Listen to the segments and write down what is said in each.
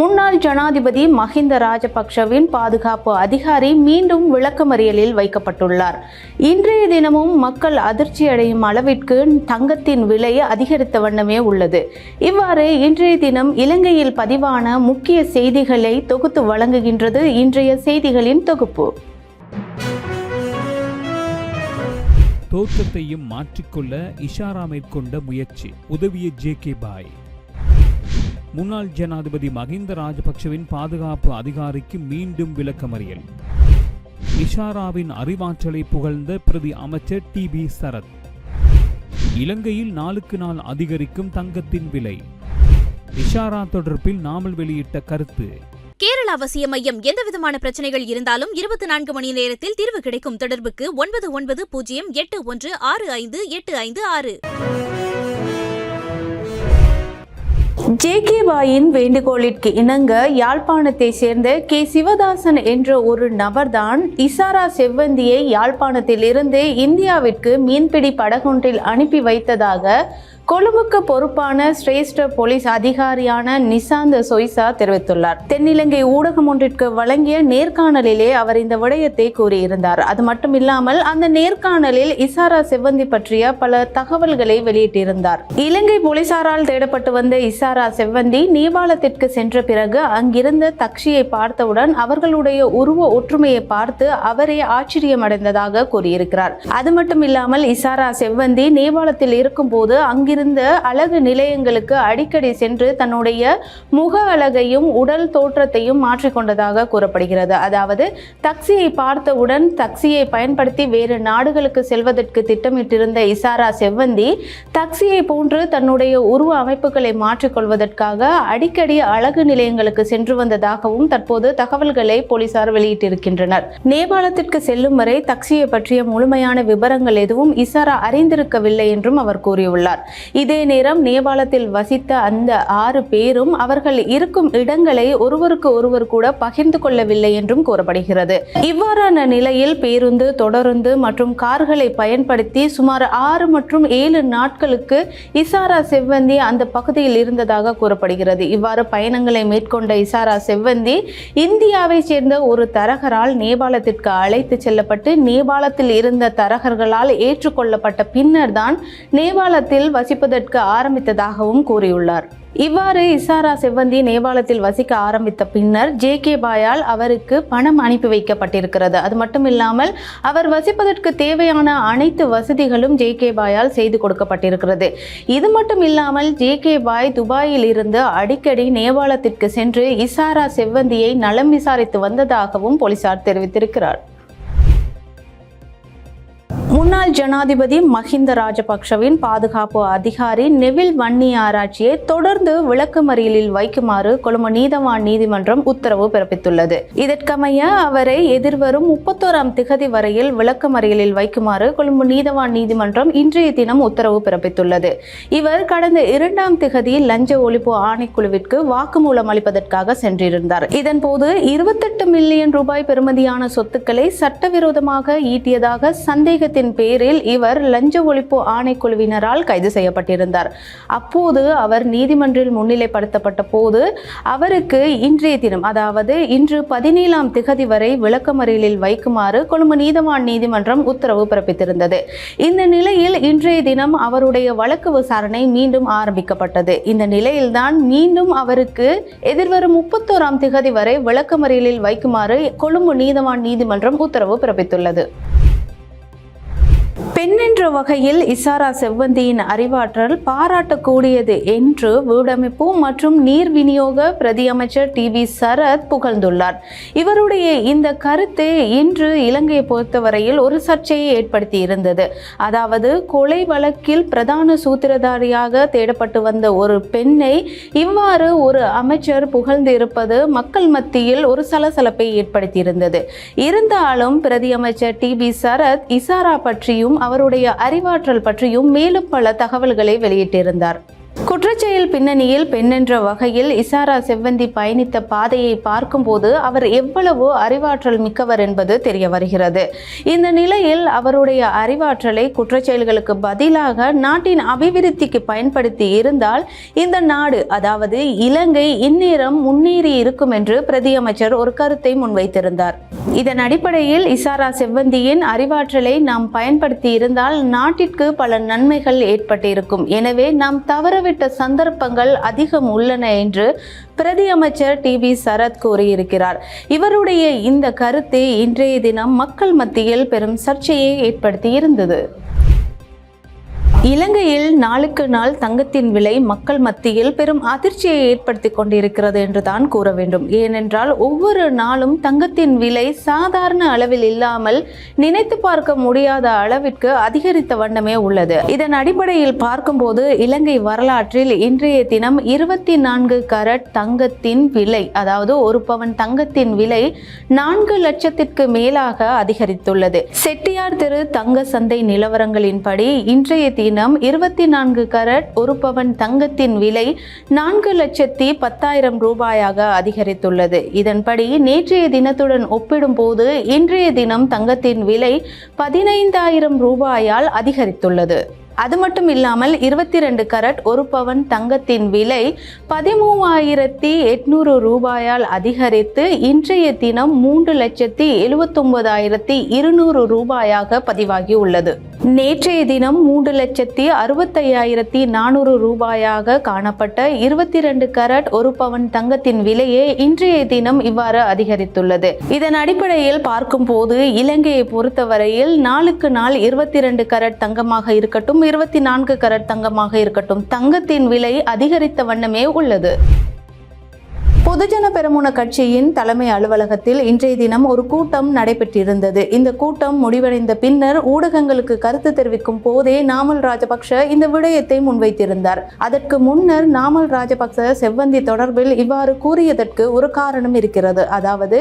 முன்னாள் ஜனாதிபதி மஹிந்த ராஜபக்ஷவின் பாதுகாப்பு அதிகாரி மீண்டும் விளக்கமறியலில் வைக்கப்பட்டுள்ளார். இன்றைய தினமும் மக்கள் அதிர்ச்சியடையும் அளவிற்கு தங்கத்தின் விலை அதிகரித்த வண்ணமே உள்ளது. இவ்வாறு இன்றைய தினம் இலங்கையில் பதிவான முக்கிய செய்திகளை தொகுத்து வழங்குகின்றது இன்றைய செய்திகளின் தொகுப்பு. தோற்றத்தையும் மாற்றிக்கொள்ள இஷாரா மேற்கொண்ட முயற்சி. உதவிய ஜே கே பாய். முன்னாள் ஜனாதிபதி மஹிந்த ராஜபக்ஷவின் பாதுகாப்பு அதிகாரிக்கு மீண்டும் விளக்கமறியல். இஷாராவின் அறிவாற்றலை புகழ்ந்த பிரதி அமைச்சர் டி பி சரத். இலங்கையில் நாளுக்கு நாள் அதிகரிக்கும் தங்கத்தின் விலை. இஷாரா தொடர்பில் நாமல் வெளியிட்ட கருத்து. கேரள அவசிய மையம் எந்தவிதமான பிரச்சனைகள் இருந்தாலும் இருபத்தி நான்கு மணி நேரத்தில் தீர்வு கிடைக்கும் தொடர்புக்கு ஒன்பது ஒன்பது பூஜ்ஜியம் எட்டு ஒன்று ஆறு ஐந்து எட்டு ஐந்து ஆறு. ஜே கே பாயின் வேண்டுகோளிற்கு இணங்க யாழ்ப்பாணத்தை சேர்ந்த கே. சிவதாசன் என்ற ஒரு நபர்தான் இசாரா செவ்வந்தியை யாழ்ப்பாணத்தில் இருந்து இந்தியாவிற்கு மீன்பிடி படகொன்றில் அனுப்பி வைத்ததாக கொழும்புக்கு பொறுப்பான சிரேஷ்ட போலீஸ் அதிகாரியான நிசாந்த சொய்சா தெரிவித்துள்ளார். தென்னிலங்கை ஊடகம் ஒன்றிற்கு வழங்கிய நேர்காணலிலே அவர் இந்த விடயத்தை கூறியிருந்தார். அது மட்டும் இல்லாமல் அந்த நேர்காணலில் இசாரா செவ்வந்தி பற்றிய பல தகவல்களை வெளியிட்டிருந்தார். இலங்கை போலீசாரால் தேடப்பட்டு வந்த இசாரா செவ்வந்தி நேபாளத்திற்கு சென்ற பிறகு அங்கிருந்த தக்ஷியை பார்த்தவுடன் அவர்களுடைய உருவ ஒற்றுமையை பார்த்து அவரே ஆச்சரியமடைந்ததாக கூறியிருக்கிறார். அது மட்டும் இல்லாமல் இசாரா செவ்வந்தி நேபாளத்தில் இருக்கும்போது அங்கிருந்த அழகு நிலையங்களுக்கு அடிக்கடி சென்று தன்னுடைய முக அழகையும் உடல் தோற்றத்தையும் மாற்றிக்கொண்டதாக கூறப்படுகிறது. அதாவது தக்சியை பார்த்தவுடன் தக்சியை பயன்படுத்தி வேறு நாடுகளுக்கு செல்வதற்கு திட்டமிட்டிருந்த இசாரா செவ்வந்தி தக்சியை போன்று தன்னுடைய உருவ அமைப்புகளை மாற்றிக்கொள்வதற்காக அடிக்கடி அழகு நிலையங்களுக்கு சென்று வந்ததாகவும் தற்போது தகவல்களை போலீசார் வெளியிட்டிருக்கின்றனர். நேபாளத்திற்கு செல்லும் வரை தக்சியை பற்றிய முழுமையான விவரங்கள் எதுவும் இசாரா அறிந்திருக்கவில்லை என்றும் அவர் கூறியுள்ளார். இதே நேரம் நேபாளத்தில் வசித்த அந்த ஆறு பேரும் அவர்கள் இருக்கும் இடங்களை ஒருவருக்கு ஒருவர் கூட பகிர்ந்து கொள்ளவில்லை என்றும் கூறப்படுகிறது. இவ்வாறான நிலையில் பேருந்து தொடருந்து மற்றும் கார்களை பயன்படுத்தி சுமார் ஆறு மற்றும் ஏழு நாட்களுக்கு இசாரா செவ்வந்தி அந்த பகுதியில் இருந்ததாக கூறப்படுகிறது. இவ்வாறு பயணங்களை மேற்கொண்ட இசாரா செவ்வந்தி இந்தியாவை சேர்ந்த ஒரு தரகரால் நேபாளத்திற்கு அழைத்து செல்லப்பட்டு நேபாளத்தில் இருந்த தரகர்களால் ஏற்றுக்கொள்ளப்பட்ட பின்னர் தான் நேபாளத்தில் வசிப்பதற்கு ஆரம்பித்ததாகவும் கூறியுள்ளார். இவ்வாறு இசாரா செவ்வந்தி நேபாளத்தில் வசிக்க ஆரம்பித்த பின்னர் ஜே கே பாயால் அவருக்கு பணம் அனுப்பி வைக்கப்பட்டிருக்கிறது. அது மட்டும் இல்லாமல் அவர் வசிப்பதற்கு தேவையான அனைத்து வசதிகளும் ஜே கே பாயால் செய்து கொடுக்கப்பட்டிருக்கிறது. இது மட்டும் இல்லாமல் ஜே கே பாய் துபாயில் இருந்து அடிக்கடி நேபாளத்திற்கு சென்று இசாரா செவ்வந்தியை நலம் விசாரித்து வந்ததாகவும் போலீசார் தெரிவித்திருக்கிறார். முன்னாள் ஜனாதிபதி மஹிந்த ராஜபக்ஷவின் பாதுகாப்பு அதிகாரி நெவில் வன்னி ஆராய்ச்சியை தொடர்ந்து விளக்குமறியலில் வைக்குமாறு கொழும்பு நீதவான் நீதிமன்றம் உத்தரவு பிறப்பித்துள்ளது. இதற்கமைய அவரை எதிர்வரும் முப்பத்தோராம் திகதி வரையில் விளக்குமறியலில் வைக்குமாறு கொழும்பு நீதவான் நீதிமன்றம் இன்றைய தினம் உத்தரவு பிறப்பித்துள்ளது. இவர் கடந்த இரண்டாம் திகதி லஞ்ச ஒழிப்பு ஆணைக்குழுவிற்கு வாக்குமூலம் அளிப்பதற்காக சென்றிருந்தார். இதன்போது இருபத்தெட்டு மில்லியன் ரூபாய் பெறுமதியான சொத்துக்களை சட்டவிரோதமாக ஈட்டியதாக சந்தேகத்தின் பேரில் இவர் லஞ்ச ஒழிப்பு ஆணைக்குழுவினரால் கைது செய்யப்பட்டிருந்தார். அப்போது அவர் நீதிமன்றில் முன்னிலைப்படுத்தப்பட்ட போது அவருக்கு இன்றைய தினம் அதாவது இன்று பதினேழாம் திகதி வரை விளக்கமறியலில் வைக்குமாறு கொழும்பு நீதவான் நீதிமன்றம் உத்தரவு பிறப்பித்திருந்தது. இந்த நிலையில் இன்றைய தினம் அவருடைய வழக்கு விசாரணை மீண்டும் ஆரம்பிக்கப்பட்டது. இந்த நிலையில்தான் மீண்டும் அவருக்கு எதிர்வரும் முப்பத்தோராம் திகதி வரை விளக்கமறியலில் வைக்குமாறு கொழும்பு நீதவான் நீதிமன்றம் உத்தரவு பிறப்பித்துள்ளது. பெண் என்ற வகையில் இசாரா செவ்வந்தியின் அறிவாற்றல் பாராட்டக்கூடியது என்று வீடமைப்பு மற்றும் நீர் விநியோக பிரதியமைச்சர் டி வி சரத் புகழ்ந்துள்ளார். இவருடைய இந்த கருத்து இன்று இலங்கையை பொறுத்தவரையில் ஒரு சர்ச்சையை ஏற்படுத்தி இருந்தது அதாவது கொலை வழக்கில் பிரதான சூத்திரதாரியாக தேடப்பட்டு வந்த ஒரு பெண்ணை இவ்வாறு ஒரு அமைச்சர் புகழ்ந்து இருப்பது மக்கள் மத்தியில் ஒரு சலசலப்பை ஏற்படுத்தியிருந்தது. இருந்தாலும் பிரதியமைச்சர் டி வி சரத் இசாரா பற்றியும் அவருடைய அறிவாற்றல் பற்றியும் மேலும் பல தகவல்களை வெளியிட்டிருந்தார். குற்றச்செயல் பின்னணியில் பெண்ணென்ற வகையில் இசாரா செவ்வந்தி பயணித்த பாதையை பார்க்கும்போது அவர் எவ்வளவு அறிவாற்றல் மிக்கவர் என்பது தெரிய வருகிறது. இந்த நிலையில் அவருடைய அறிவாற்றலை குற்றச்செயல்களுக்கு பதிலாக நாட்டின் அபிவிருத்திக்கு பயன்படுத்தி இருந்தால் இந்த நாடு அதாவது இலங்கை இந்நேரம் முன்னேறி இருக்கும் என்று பிரதியமைச்சர் ஒரு கருத்தை முன்வைத்திருந்தார். இதன் அடிப்படையில் இசாரா செவ்வந்தியின் அறிவாற்றலை நாம் பயன்படுத்தி இருந்தால் நாட்டிற்கு பல நன்மைகள் ஏற்பட்டிருக்கும். எனவே நாம் தவற தவறவிட்ட சந்தர்ப்பங்கள் அதிகம் உள்ளன என்று பிரதி அமைச்சர் டி வி சரத் கூறியிருக்கிறார். இவருடைய இந்த கருத்து இன்றைய தினம் மக்கள் மத்தியில் பெரும் சர்ச்சையை ஏற்படுத்தி இருந்தது. இலங்கையில் நாளுக்கு நாள் தங்கத்தின் விலை மக்கள் மத்தியில் பெரும் அதிர்ச்சியை ஏற்படுத்தி கொண்டிருக்கிறது என்று தான் கூற வேண்டும். ஏனென்றால் ஒவ்வொரு நாளும் தங்கத்தின் விலை சாதாரண அளவில் இல்லாமல் நினைத்து பார்க்க முடியாத அளவிற்கு அதிகரித்த வண்ணமே உள்ளது. இதன் அடிப்படையில் பார்க்கும்போது இலங்கை வரலாற்றில் இன்றைய தினம் இருபத்தி நான்கு கரட் தங்கத்தின் விலை அதாவது ஒரு பவன் தங்கத்தின் விலை நான்கு லட்சத்திற்கு மேலாக அதிகரித்துள்ளது. செட்டியார் திரு தங்க சந்தை நிலவரங்களின்படி இன்றைய தினம் இருபத்தி நான்கு கரட் ஒரு பவன் தங்கத்தின் விலை நான்கு லட்சத்தி பத்தாயிரம் ரூபாயாக அதிகரித்துள்ளது. இதன்படி நேற்றைய தினத்துடன் ஒப்பிடும்போது இன்றைய தினம் தங்கத்தின் விலை பதினைந்தாயிரம் ரூபாயால் அதிகரித்துள்ளது. அது மட்டும் இல்லாமல் இருபத்தி ரெண்டு கரட் ஒரு பவன் தங்கத்தின் விலை பதிமூவாயிரத்தி எட்நூறு ரூபாயால் அதிகரித்து இன்றைய தினம் மூன்று லட்சத்தி எழுபத்தொன்பதாயிரத்தி இருநூறு ரூபாயாக பதிவாகி உள்ளது. நேற்றைய தினம் மூன்று லட்சத்தி அறுபத்தையாயிரத்தி நானூறு ரூபாயாக காணப்பட்ட இருபத்தி ரெண்டு கரட் ஒரு பவன் தங்கத்தின் விலையே இன்றைய தினம் இவ்வாறு அதிகரித்துள்ளது. இதன் அடிப்படையில் பார்க்கும்போது இலங்கையை பொறுத்தவரையில் நாளுக்கு நாள் இருபத்தி ரெண்டு கரட் தங்கமாக இருக்கட்டும் இருபத்தி நான்கு கரட் தங்கமாக இருக்கட்டும். தங்கத்தின் விலை அதிகரித்த வண்ணமே உள்ளது. பொதுஜன பெருமுன கட்சியின் தலைமை அலுவலகத்தில் இன்றைய தினம் ஒரு கூட்டம் நடைபெற்றிருந்தது. இந்த கூட்டம் முடிவடைந்த பின்னர் ஊடகங்களுக்கு கருத்து தெரிவிக்கும் போதே நாமல் ராஜபக்ஷ இந்த விடயத்தை முன்வைத்திருந்தார். அதற்கு முன்னர் நாமல் ராஜபக்ச செவ்வந்தி தொடர்பில் இவ்வாறு கூறியதற்கு ஒரு காரணம் இருக்கிறது. அதாவது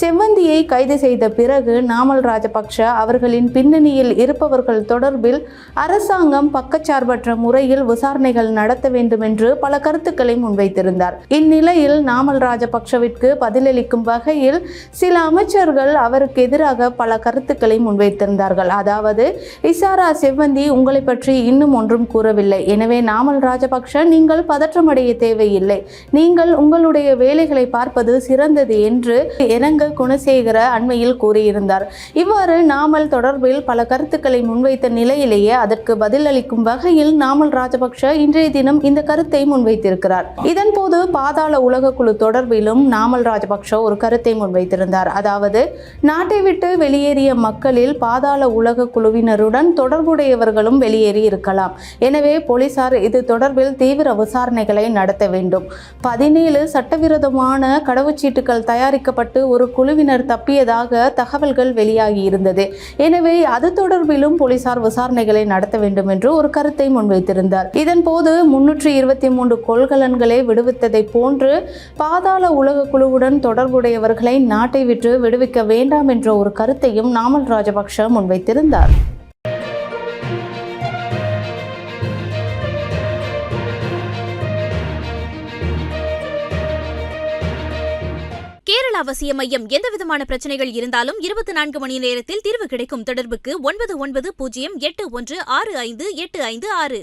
செவ்வந்தியை கைது செய்த பிறகு நாமல் ராஜபக்ஷ அவர்களின் பின்னணியில் இருப்பவர்கள் தொடர்பில் அரசாங்கம் பக்கச்சார்பற்ற முறையில் விசாரணைகள் நடத்த வேண்டும் என்று பல கருத்துக்களை முன்வைத்திருந்தார். இந்நிலையில் நாம் நாமல் ராஜபக்ஷவிற்கு பதிலளிக்கும் வகையில் சில அமைச்சர்கள் அவருக்கு எதிராக பல கருத்துக்களை முன்வைத்திருந்தார்கள். அதாவது இசாரா செவ்வந்தி உங்களை பற்றி இன்னும் ஒன்றும் கூறவில்லை. எனவே நாமல் ராஜபக்ஷ நீங்கள் பதற்றமடைய தேவையில்லை. நீங்கள் உங்களுடைய வேலைகளை பார்ப்பது சிறந்தது என்று இறங்க குணசேகர அண்மையில் கூறியிருந்தார். இவ்வாறு நாமல் தொடர்பில் பல கருத்துக்களை முன்வைத்த நிலையிலேயே அதற்கு பதிலளிக்கும் வகையில் நாமல் ராஜபக்ஷ இன்றைய தினம் இந்த கருத்தை முன்வைத்திருக்கிறார். இதன்போது பாதாள உலக குழு தொடர்பிலும் நாமல் ராஜபக்ஷ ஒரு கருத்தை முன்வைத்திருந்தார். அதாவது நாட்டை விட்டு வெளியேறிய மக்களில் பாதாள உலக குழுவினருடன் தொடர்புடையவர்களும் வெளியேறி இருக்கலாம். எனவே போலீசார் இது தொடர்பில் தீவிர விசாரணைகளை நடத்த வேண்டும். பதினேழு சட்டவிரோதமான கடவுச்சீட்டுகள் தயாரிக்கப்பட்டு ஒரு குழுவினர் தப்பியதாக தகவல்கள் வெளியாகி இருந்தது. எனவே அது தொடர்பிலும் போலீசார் விசாரணைகளை நடத்த வேண்டும் என்று ஒரு கருத்தை முன்வைத்திருந்தார். இதன்போது முன்னூற்றி இருபத்தி மூன்று கொள்கலன்களை விடுவித்ததை போன்று பாதாள உலக குழுவுடன் தொடர்புடையவர்களை நாட்டை விட்டு விடுவிக்க வேண்டாம் என்ற ஒரு கருத்தையும் நாமல் ராஜபக்ஷ முன்வைத்திருந்தார். கேரள அவசிய மையம் எந்தவிதமான பிரச்சனைகள் இருந்தாலும் இருபத்தி நான்கு மணி நேரத்தில் தீர்வு கிடைக்கும் தொடர்புக்கு ஒன்பது ஒன்பது பூஜ்ஜியம் எட்டு ஒன்று ஆறு ஐந்து எட்டு ஐந்து ஆறு.